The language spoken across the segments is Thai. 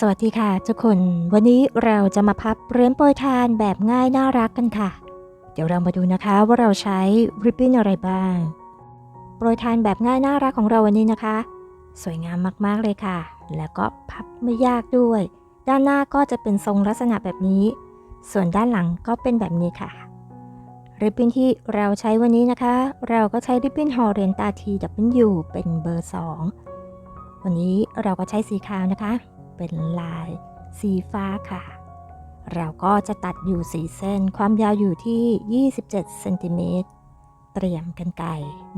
สวัสดีค่ะทุกคน วันนี้เราจะมาพับเรียญโปรยทานแบบง่ายน่ารักกันค่ะ เดี๋ยวเรามาดูนะคะว่าเราใช้ริบบิ้นอะไรบ้าง โปรยทานแบบง่ายน่ารักของเราวันนี้นะคะ สวยงามมากๆเลยค่ะ แล้วก็พับไม่ยากด้วย ด้านหน้าก็จะเป็นทรงลักษณะแบบนี้ ส่วนด้านหลังก็เป็นแบบนี้ค่ะริบบิ้นที่เราใช้วันนี้นะคะ เราก็ใช้ริบบิ้นห่อเรียญตาทีดับเบิลยูเป็นเบอร์ 2 วันนี้เราก็ใช้สีขาวนะคะ เป็นลายสีฟ้าค่ะ เราก็จะตัดอยู่4เส้นความยาวอยู่ที่ 27เซนติเมตรเตรียมกันไกร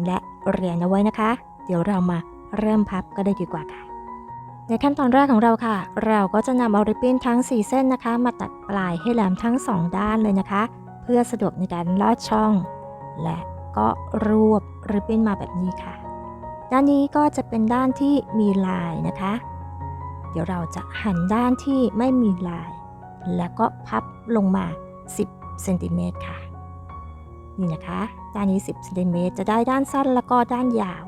และเรียญเอาไว้นะคะ เดี๋ยวเรามาเริ่มพับก็ได้ดีกว่าค่ะ ในขั้นตอนแรกของเราค่ะ เราก็จะนำเอาริบบิ้นทั้ง 4 เส้นนะคะ มาตัดปลายให้แหลมทั้ง 2 ด้านเลยนะคะ เพื่อสะดวกในการลอดช่อง และก็รวบริบบิ้นมาแบบนี้ค่ะ ด้านนี้ก็จะเป็นด้านที่มีลายนะคะ ดี๋ยวเราจะหันด้านที่ไม่มีลาย แล้วก็พับลงมา 10เซนติเมตรค่ะ นี่นะคะ ด้านนี้ 10เซนติเมตรจะได้ด้านสั้นแล้วก็ด้านยาว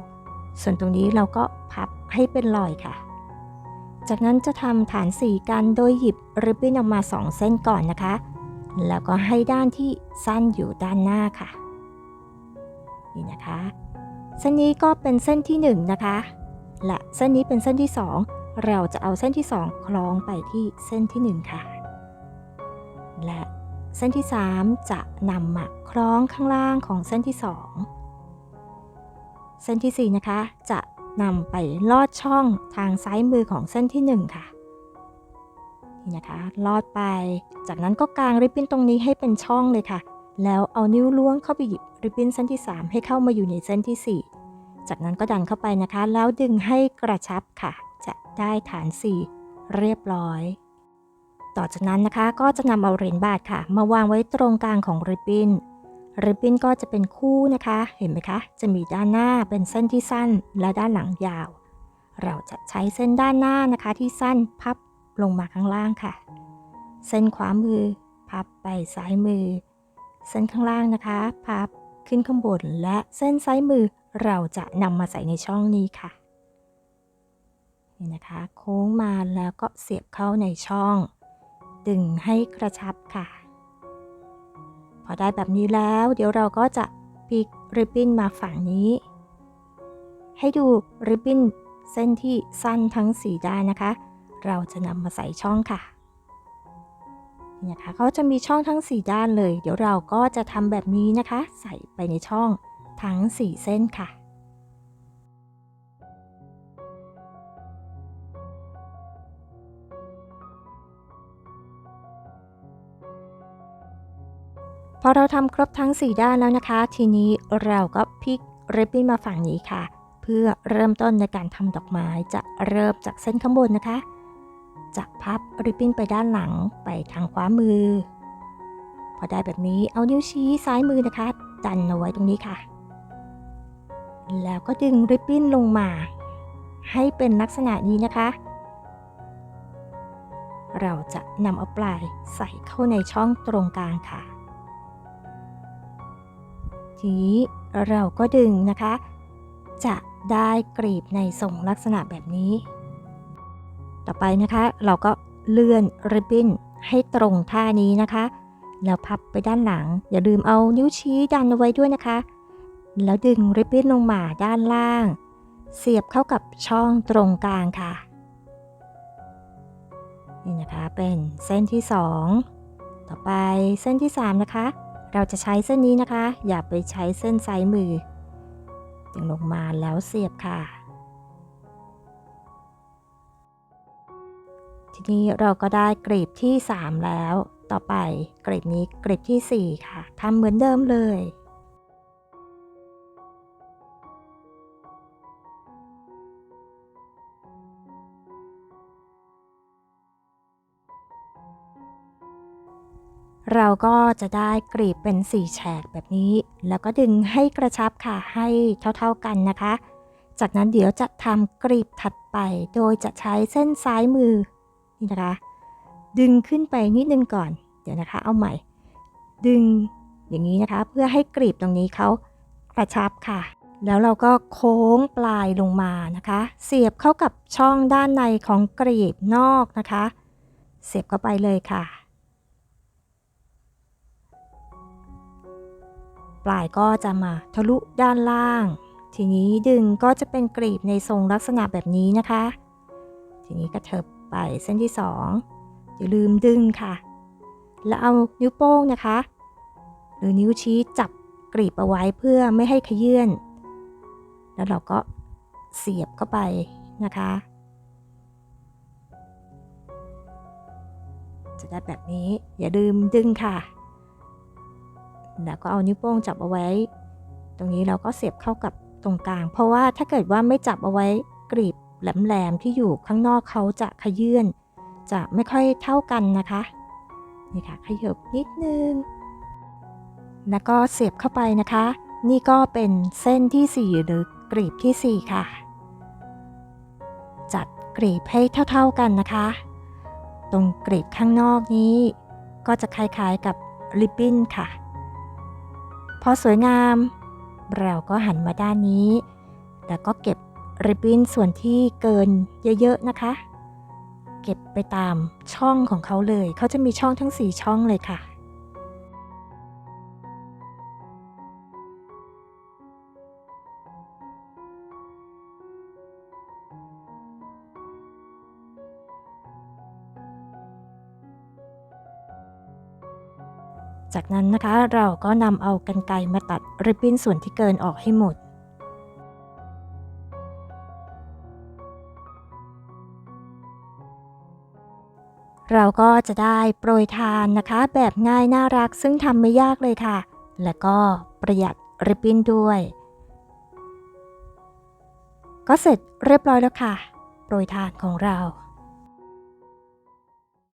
ส่วนตรงนี้เราก็พับให้เป็นรอยค่ะ จากนั้นจะทำฐานสีกันโดยหยิบริบบิ้นออกมา 2 เส้นก่อนนะคะ แล้วก็ให้ด้านที่สั้นอยู่ด้านหน้าค่ะ นี่นะคะ เส้นนี้ก็เป็นเส้นที่ 1 นะคะ และเส้นนี้เป็นเส้นที่ 2 เราจะเอาเส้นที่ 2 คล้องไปที่เส้นที่ 1 ค่ะ และเส้นที่ 3 จะนำมาคล้องข้างล่างของเส้นที่ 2 เส้นที่ 4 นะคะ จะนำไปลอดช่องทางซ้ายมือของเส้นที่ 1 ค่ะนี่นะคะ ลอดไป จากนั้นก็กางริบบิ้นตรงนี้ให้เป็นช่องเลยค่ะ แล้วเอานิ้วล้วงเข้าไปหยิบริบบิ้นเส้นที่ 3 ให้เข้ามาอยู่ในเส้นที่ 4 จากนั้นก็ดันเข้าไปนะคะ แล้วดึงให้กระชับค่ะจะ ได้ฐาน 4 เรียบร้อย ต่อจากนั้นนะคะก็จะนำเอาเหรียญบาทค่ะ มาวางไว้ตรงกลางของริบบิ้นริบบิ้นก็จะเป็นคู่นะคะ เห็นไหมคะ จะมีด้านหน้าเป็นเส้นที่สั้นและด้านหลังยาว เราจะใช้เส้นด้านหน้านะคะที่สั้นพับลงมาข้างล่างค่ะ เส้นขวามือ พับไปซ้ายมือ เส้นข้างล่างนะคะ พับขึ้นข้างบนและเส้นซ้ายมือเราจะนำมาใส่ในช่องนี้ค่ะ นี่นะคะ โค้งมาแล้วก็เสียบเข้าในช่อง ดึงให้กระชับค่ะ พอได้แบบนี้แล้ว เดี๋ยวเราก็จะพลิกริบบิ้นมาฝั่งนี้ ให้ดูริบบิ้นเส้นที่สั้นทั้งสีด้านนะคะ เราจะนำมาใส่ช่องค่ะนี่นะคะเขาจะมีช่องทั้ง 4 ด้านเลย เดี๋ยวเราก็จะทำแบบนี้นะคะ ใส่ไปในช่องทั้ง 4 เส้นค่ะ พอเราทำครบทั้ง 4 ด้านแล้วนะคะ ทีนี้เราก็พลิกริบบิ้นมาฝั่งนี้ค่ะ เพื่อเริ่มต้นในการทำดอกไม้จะเริ่มจากเส้นข้างบนนะคะ จะพับริบบิ้นไปด้านหลังไปทางขวามือ พอได้แบบนี้เอานิ้วชี้ซ้ายมือนะคะ ดันเอาไว้ตรงนี้ค่ะ แล้วก็ดึงริบบิ้นลงมา ให้เป็นลักษณะนี้นะคะ เราจะนำเอาปลายใส่เข้าในช่องตรงกลางค่ะ ทีนี้เราก็ดึงนะคะ จะได้กรีบในทรงลักษณะแบบนี้ ต่อไปนะคะ เราก็เลื่อนริบบิ้นให้ตรงท่านี้นะคะ แล้วพับไปด้านหลัง อย่าลืมเอานิ้วชี้ดันเอาไว้ด้วยนะคะ แล้วดึงริบบิ้นลงมาด้านล่าง เสียบเข้ากับช่องตรงกลางค่ะ นี่นะคะเป็นเส้นที่ 2 ต่อไปเส้นที่ 3 นะคะ เราจะใช้เส้นนี้นะคะ อย่าไปใช้เส้นซ้ายมือ ดึงลงมาแล้วเสียบค่ะ ทีนี้เราก็ได้กรีบที่ 3 แล้ว ต่อไปกรีบนี้กรีบที่ 4 ค่ะทำเหมือนเดิมเลย เราก็จะได้กรีบเป็น4แฉกแบบนี้ แล้วก็ดึงให้กระชับค่ะให้เท่าๆกันนะคะ จากนั้นเดี๋ยวจะทำกรีบถัดไป โดยจะใช้เส้นซ้ายมือนี่นะคะ ดึงขึ้นไปนิดนึงก่อน เดี๋ยวนะคะ เอาใหม่ ดึงอย่างนี้นะคะ เพื่อให้กรีบตรงนี้เขากระชับค่ะ แล้วเราก็โค้งปลายลงมานะคะ เสียบเข้ากับช่องด้านในของกรีบนอกนะคะ เสียบเข้าไปเลยค่ะ ปลายก็จะมาทะลุด้านล่าง ทีนี้ดึงก็จะเป็นกรีบในทรงลักษณะแบบนี้นะคะ ทีนี้กระเถิบไปเส้นที่สองอย่าลืมดึงค่ะ แล้วเอานิ้วโป้งนะคะ หรือนิ้วชี้จับกรีบเอาไว้เพื่อไม่ให้ขยื่นแล้วเราก็เสียบเข้าไปนะคะ จะได้แบบนี้อย่าลืมดึงค่ะ แล้วก็เอานิ้วโป้งจับเอาไว้ ตรงนี้เราก็เสียบเข้ากับตรงกลาง เพราะว่าถ้าเกิดว่าไม่จับเอาไว้กรีบแหลมๆที่อยู่ข้างนอกเขาจะขยื่นจะไม่ค่อยเท่ากันนะคะนี่ค่ะขยับนิดนึง แล้วก็เสียบเข้าไปนะคะ นี่ก็เป็นเส้นที่ 4 หรือกรีบที่ 4 ค่ะ จัดกรีบให้เท่า ๆกันนะคะ ตรงกรีบข้างนอกนี้ ก็จะคล้ายๆกับริบบิ้นค่ะ พอสวยงาม เราก็หันมาด้านนี้ แล้วก็เก็บริบบิ้นส่วนที่เกินเยอะๆนะคะ เก็บไปตามช่องของเขาเลย เขาจะมีช่องทั้ง 4 ช่องเลยค่ะ จากนั้นนะคะเราก็นำเอากันไกรมาตัดริบบิ้นส่วนที่เกินออกให้หมด เราก็จะได้โปรยทานนะคะ แบบง่ายน่ารักซึ่งทำไม่ยากเลยค่ะ และก็ประหยัดริบบิ้นด้วย ก็เสร็จเรียบร้อยแล้วค่ะ โปรยทานของเรา